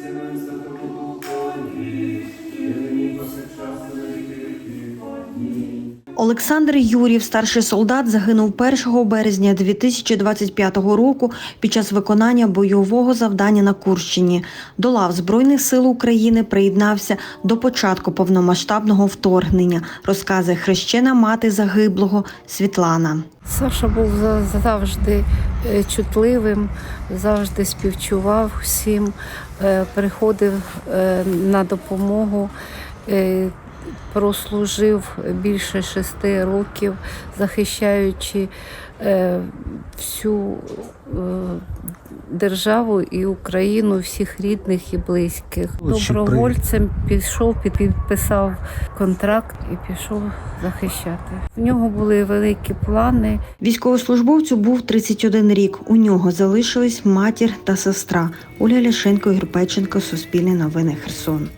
Christ, Олександр Юрів, старший солдат, загинув 1 березня 2025 року під час виконання бойового завдання на Курщині. До лав Збройних сил України приєднався до початку повномасштабного вторгнення, розказує хрещена мати загиблого Світлана. Саша був за- завжди е, чутливим, завжди співчував всім, е, приходив е, на допомогу. Прослужив більше шести років, захищаючи е, всю е, державу і Україну, всіх рідних і близьких. Добровольцем пішов, підписав контракт і пішов захищати. В нього були великі плани. Військовослужбовцю був 31 рік. У нього залишились матір та сестра. Оля Ляшенко, Ігор Печенко, Суспільне новини Херсон.